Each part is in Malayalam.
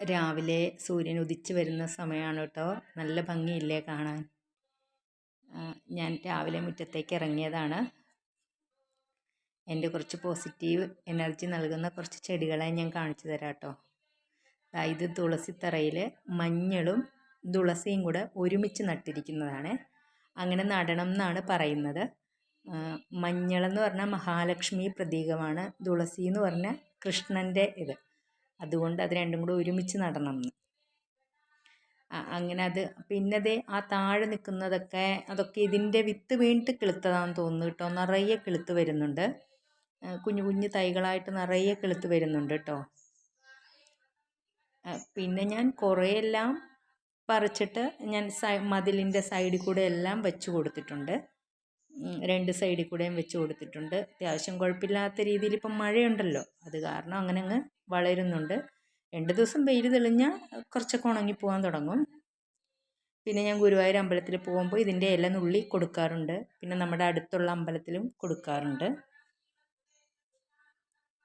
രാവിലെ സൂര്യൻ ഉദിച്ച് വരുന്ന സമയമാണ് കേട്ടോ. നല്ല ഭംഗിയില്ലേ കാണാൻ? ഞാൻ രാവിലെ മുറ്റത്തേക്ക് ഇറങ്ങിയതാണ്. എന്റെ കുറച്ച് പോസിറ്റീവ് എനർജി നൽകുന്ന കുറച്ച് ചെടികളെ ഞാൻ കാണിച്ചു തരാം കേട്ടോ. ഇത് തുളസിത്തറയിൽ മഞ്ഞളും തുളസിയും കൂടെ ഒരുമിച്ച് നട്ടിരിക്കുന്നതാണ്. അങ്ങനെ നടണം എന്നാണ് പറയുന്നത്. മഞ്ഞളെന്ന് പറഞ്ഞാൽ മഹാലക്ഷ്മി പ്രതീകമാണ്. തുളസി എന്ന് പറഞ്ഞാൽ കൃഷ്ണന്റെ ഇത്. അതുകൊണ്ട് അത് രണ്ടും കൂടെ ഒരുമിച്ച് നടണം എന്ന്. അങ്ങനെ അത് പിന്നെ ദേ ആ താഴെ നിൽക്കുന്നതൊക്കെ അതൊക്കെ ഇതിന്റെ വിത്ത് വീണിട്ട് കിളുത്തതാണെന്ന് തോന്നുന്നു കേട്ടോ. നിറയെ കിളുത്ത് വരുന്നുണ്ട്. കുഞ്ഞു കുഞ്ഞു തൈകളായിട്ട് നിറയെ കിളുത്ത് വരുന്നുണ്ട് കേട്ടോ. പിന്നെ ഞാൻ കുറേയെല്ലാം പറിച്ചിട്ട് ഞാൻ സൈ മതിലിന്റെ സൈഡിൽ കൂടെ എല്ലാം വെച്ച് കൊടുത്തിട്ടുണ്ട്. രണ്ട് സൈഡിൽ കൂടെയും വെച്ച് കൊടുത്തിട്ടുണ്ട്. അത്യാവശ്യം കുഴപ്പമില്ലാത്ത രീതിയിൽ ഇപ്പം മഴയുണ്ടല്ലോ. അത് കാരണം അങ്ങനെ അങ്ങ് വളരുന്നുണ്ട്. രണ്ട് ദിവസം വെയിൽ തെളിഞ്ഞാൽ കുറച്ചൊക്കെ ഉണങ്ങി പോകാൻ തുടങ്ങും. പിന്നെ ഞാൻ ഗുരുവായൂർ അമ്പലത്തിൽ പോകുമ്പോൾ ഇതിന്റെ ഇല നുള്ളി കൊടുക്കാറുണ്ട്. പിന്നെ നമ്മുടെ അടുത്തുള്ള അമ്പലത്തിലും കൊടുക്കാറുണ്ട്.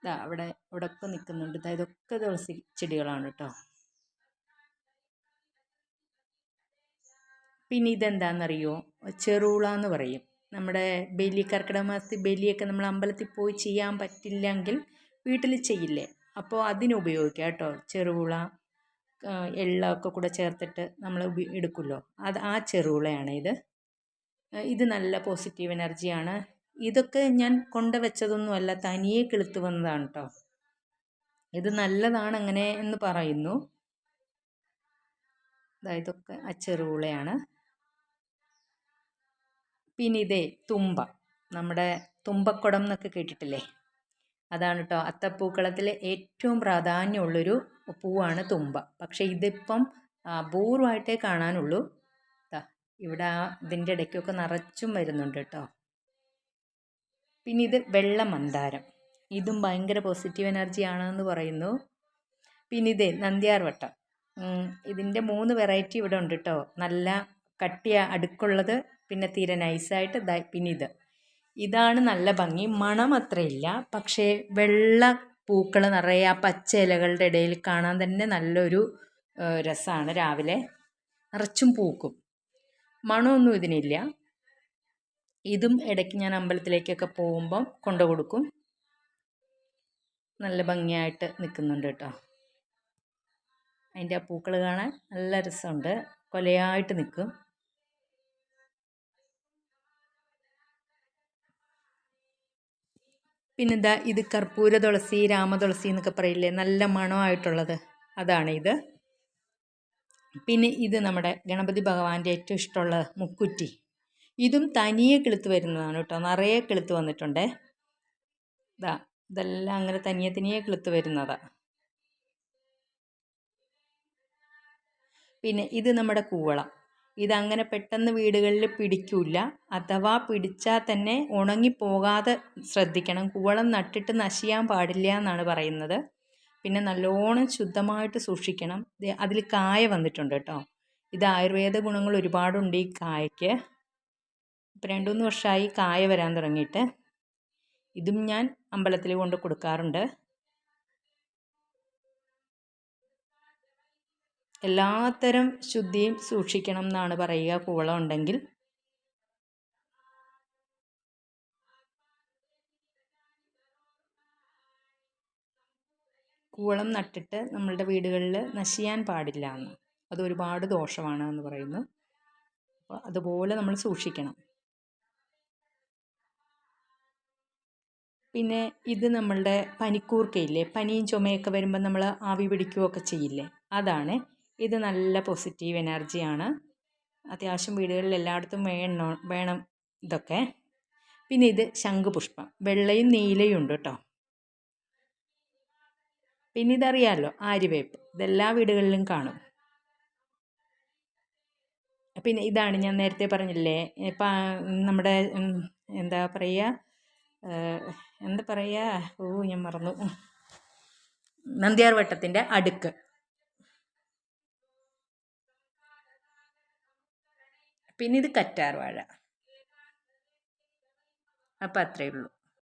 ഇതാ അവിടെ ഒക്കെ നിൽക്കുന്നുണ്ട്. ഇതാ ഇതൊക്കെ തുളസി ചെടികളാണ് കേട്ടോ. പിന്നെ ഇതെന്താണെന്നറിയോ ചെറുള എന്ന് പറയും. നമ്മുടെ ബലി കർക്കിടക മാസത്തിൽ ബലിയൊക്കെ നമ്മൾ അമ്പലത്തിൽ പോയി ചെയ്യാൻ പറ്റില്ലെങ്കിൽ വീട്ടിൽ ചെയ്യില്ലേ? അപ്പോൾ അതിന് ഉപയോഗിക്കാം കേട്ടോ. ചെറുപുള എള്ളൊക്കെ കൂടെ ചേർത്തിട്ട് നമ്മൾ എടുക്കുമല്ലോ. അത് ആ ചെറുപുളയാണ് ഇത്. ഇത് നല്ല പോസിറ്റീവ് എനർജിയാണ് ഇതൊക്കെ ഞാൻ കൊണ്ടുവച്ചതൊന്നുമല്ല തനിയെ കിളുത്ത് വന്നതാണ് കേട്ടോ. ഇത് നല്ലതാണ് അങ്ങനെ എന്ന് പറയുന്നു. ഇതൊക്കെ ആ ചെറുപുളയാണ്. പിന്നെ ഇതേ തുമ്പ. നമ്മുടെ തുമ്പക്കുടം എന്നൊക്കെ കേട്ടിട്ടില്ലേ? അതാണ് കേട്ടോ അത്തപ്പൂക്കളത്തിലെ ഏറ്റവും പ്രാധാന്യമുള്ളൊരു പൂവാണ് തുമ്പ. പക്ഷേ ഇതിപ്പം അപൂർവമായിട്ടേ കാണാനുള്ളൂ. ഇവിടെ ഇതിന്റെ ഇടയ്ക്കൊക്കെ നിറച്ചും വരുന്നുണ്ട് കേട്ടോ പിന്നെ ഇത് വെള്ള മന്ദാരം. ഇതും ഭയങ്കര പോസിറ്റീവ് എനർജി ആണെന്ന് പറയുന്നു. പിന്നെ ഇത് നന്ദ്യാർവട്ടം ഇതിന്റെ മൂന്ന് വെറൈറ്റി ഇവിടെ ഉണ്ട് കേട്ടോ നല്ല കട്ടിയ അടുക്കുള്ളത് പിന്നെ തീരെ നൈസായിട്ട് പിന്നെ ഇത്. ഇതാണ് നല്ല ഭംഗി. മണം അത്രയില്ല. പക്ഷേ വെള്ള പൂക്കൾ നിറയെ ആ പച്ച ഇലകളുടെ ഇടയിൽ കാണാൻ തന്നെ നല്ലൊരു രസമാണ് രാവിലെ. നിറച്ചും പൂക്കും. മണമൊന്നും ഇതിനില്ല. ഇതും ഇടയ്ക്ക് ഞാൻ അമ്പലത്തിലേക്കൊക്കെ പോകുമ്പം കൊണ്ടു കൊടുക്കും. നല്ല ഭംഗിയായിട്ട് നിൽക്കുന്നുണ്ട് കേട്ടോ. അതിന്റെ ആ പൂക്കൾ കാണാൻ നല്ല രസമുണ്ട്. കൊലയായിട്ട് നിൽക്കും. പിന്നെന്താ ഇത് കർപ്പൂര തുളസി രാമതുളസി എന്നൊക്കെ പറയില്ലേ? നല്ല മണമായിട്ടുള്ളത്. അതാണ് ഇത്. പിന്നെ ഇത് നമ്മുടെ ഗണപതി ഭഗവാന്റെ ഏറ്റവും ഇഷ്ടമുള്ള മുക്കുറ്റി. ഇതും തനിയെ കിളുത്ത് വരുന്നതാണ് കേട്ടോ. നിറയെ കിളുത്ത് വന്നിട്ടുണ്ട്. ഇതാ ഇതെല്ലാം അങ്ങനെ തനിയെ തനിയെ കിളുത്ത് വരുന്നതാണ് പിന്നെ ഇത് നമ്മുടെ കൂവളം. ഇതങ്ങനെ പെട്ടെന്ന് വീടുകളിൽ പിടിക്കില്ല. അഥവാ പിടിച്ചാൽ തന്നെ ഉണങ്ങിപ്പോകാതെ ശ്രദ്ധിക്കണം. കുവളം നട്ടിട്ട് നശിയാൻ പാടില്ല എന്നാണ് പറയുന്നത്. പിന്നെ നല്ലോണം ശുദ്ധമായിട്ട് സൂക്ഷിക്കണം. അതിൽ കായ വന്നിട്ടുണ്ട് കേട്ടോ. ഇത് ആയുർവേദ ഗുണങ്ങൾ ഒരുപാടുണ്ട് ഈ കായയ്ക്ക്. ഇപ്പം രണ്ട് മൂന്ന് വർഷമായി കായ വരാൻ തുടങ്ങിയിട്ട്. ഇതും ഞാൻ അമ്പലത്തിൽ കൊണ്ട് കൊടുക്കാറുണ്ട്. എല്ലാത്തരം ശുദ്ധിയും സൂക്ഷിക്കണം എന്നാണ് പറയുക. കൂവളം ഉണ്ടെങ്കിൽ. കൂവളം നട്ടിട്ട് നമ്മളുടെ വീടുകളിൽ നശിയാൻ പാടില്ല എന്ന്. അത് ഒരുപാട് ദോഷമാണ് എന്ന് പറയുന്നു. അപ്പോൾ അതുപോലെ നമ്മൾ സൂക്ഷിക്കണം. പിന്നെ ഇത് നമ്മളുടെ പനിക്കൂർക്കയില്ലേ? പനിയും ചുമയൊക്കെ വരുമ്പോൾ നമ്മൾ ആവി പിടിക്കുകയൊക്കെ ചെയ്യില്ലേ? അതാണ് ഇത് നല്ല പോസിറ്റീവ് എനർജിയാണ് അത്യാവശ്യം വീടുകളിൽ എല്ലായിടത്തും വേണം വേണം ഇതൊക്കെ. പിന്നെ ഇത് ശംഖുപുഷ്പം. വെള്ളയും നീലയും ഉണ്ട് കേട്ടോ പിന്നെ ഇതറിയാമല്ലോ ആര്യവേപ്പ്. ഇതെല്ലാ വീടുകളിലും കാണും. പിന്നെ ഇതാണ് ഞാൻ നേരത്തെ പറഞ്ഞില്ലേ ഇപ്പം നമ്മുടെ എന്താ പറയുക എന്താ പറയുക ഓ ഞാൻ മറന്നു. നന്ദിയാർ വട്ടത്തിന്റെ അടുക്ക്. പിന്നെ ഇത് കറ്റാർ വാഴ അത്രയേ ഉള്ളൂ